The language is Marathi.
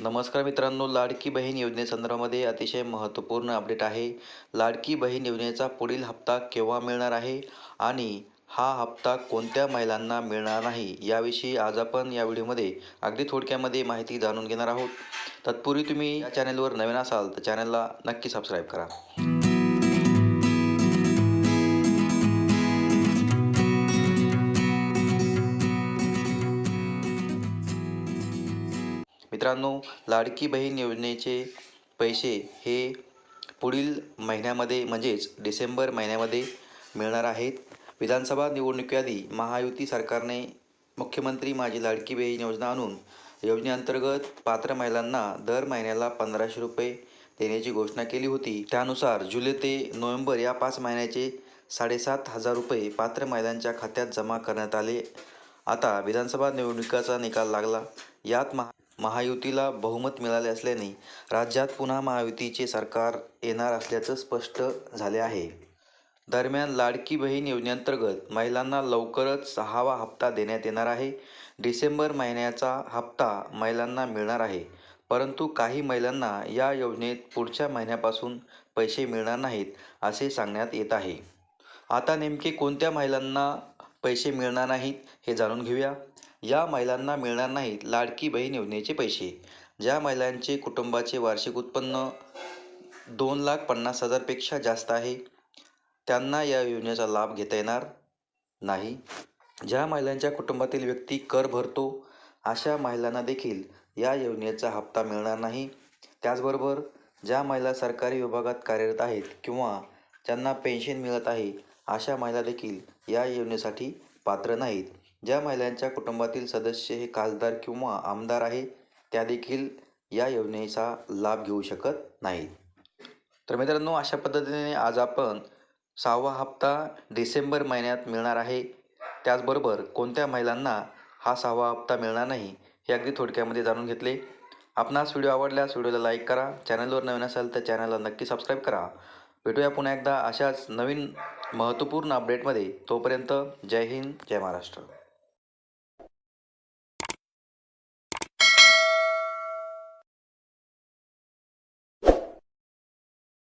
नमस्कार मित्रांनो लाडकी बहीण योजनेसंदर्भामध्ये अतिशय महत्त्वपूर्ण अपडेट आहे. लाडकी बहीण योजनेचा पुढील हप्ता केव्हा मिळणार आहे आणि हा हप्ता कोणत्या महिलांना मिळणार नाही याविषयी आज आपण या व्हिडिओमध्ये अगदी थोडक्यामध्ये माहिती जाणून घेणार आहोत. तत्पूर्वी तुम्ही या चॅनलवर नवीन असाल तर चॅनलला नक्की सबस्क्राईब करा. मित्रांनो लाडकी बहीण योजनेचे पैसे हे पुढील महिन्यामध्ये म्हणजेच डिसेंबर महिन्यामध्ये मिळणार आहेत. विधानसभा निवडणुकीआधी महायुती सरकारने मुख्यमंत्री माझी लाडकी बहीण योजना आणून योजनेअंतर्गत पात्र महिलांना दर महिन्याला पंधराशे रुपये देण्याची घोषणा केली होती. त्यानुसार जुलै ते नोव्हेंबर या पाच महिन्याचे साडेसात हजार रुपये पात्र महिलांच्या खात्यात जमा करण्यात आले. आता विधानसभा निवडणुकीचा निकाल लागला. यात महा महायुतीला बहुमत मिळाले असल्याने राज्यात पुन्हा महायुतीचे सरकार येणार असल्याचं स्पष्ट झाले आहे. दरम्यान लाडकी बहीण योजनेअंतर्गत महिलांना लवकरच सहावा हप्ता देण्यात येणार आहे. डिसेंबर महिन्याचा हप्ता महिलांना मिळणार आहे. परंतु काही महिलांना या योजनेत पुढच्या महिन्यापासून पैसे मिळणार नाहीत असे सांगण्यात येत आहे. आता नेमके कोणत्या महिलांना पैसे मिळणार नाहीत हे जाणून घेऊया. या महिलांना मिळणार नाहीत लाडकी बहीण योजनेचे पैसे. ज्या महिलांचे कुटुंबाचे वार्षिक उत्पन्न दोन लाख पन्नास हजारपेक्षा जास्त आहे त्यांना या योजनेचा लाभ घेता येणार नाही. ज्या महिलांच्या कुटुंबातील व्यक्ती कर भरतो अशा महिलांना देखील या योजनेचा हप्ता मिळणार नाही. त्याचबरोबर ज्या महिला सरकारी विभागात कार्यरत आहेत किंवा ज्यांना पेन्शन मिळत आहे अशा महिला देखील या योजनेसाठी पात्र नाहीत. ज्या महिलांच्या कुटुंबातील सदस्य हे खासदार किंवा आमदार आहे त्या देखील या योजनेचा लाभ घेऊ शकत नाहीत. तर मित्रांनो अशा पद्धतीने आज आपण सहावा हप्ता डिसेंबर महिन्यात मिळणार आहे. त्याचबरोबर कोणत्या महिलांना हा सहावा हप्ता मिळणार नाही हे अगदी थोडक्यामध्ये जाणून घेतले. आपणास व्हिडिओ आवडल्यास व्हिडिओला लाईक करा. चॅनलवर नवीन असाल तर चॅनलला नक्की सबस्क्राईब करा. भेटूया पुन्हा एकदा अशाच नवीन महत्त्वपूर्ण अपडेटमध्ये. तोपर्यंत जय हिंद जय महाराष्ट्र.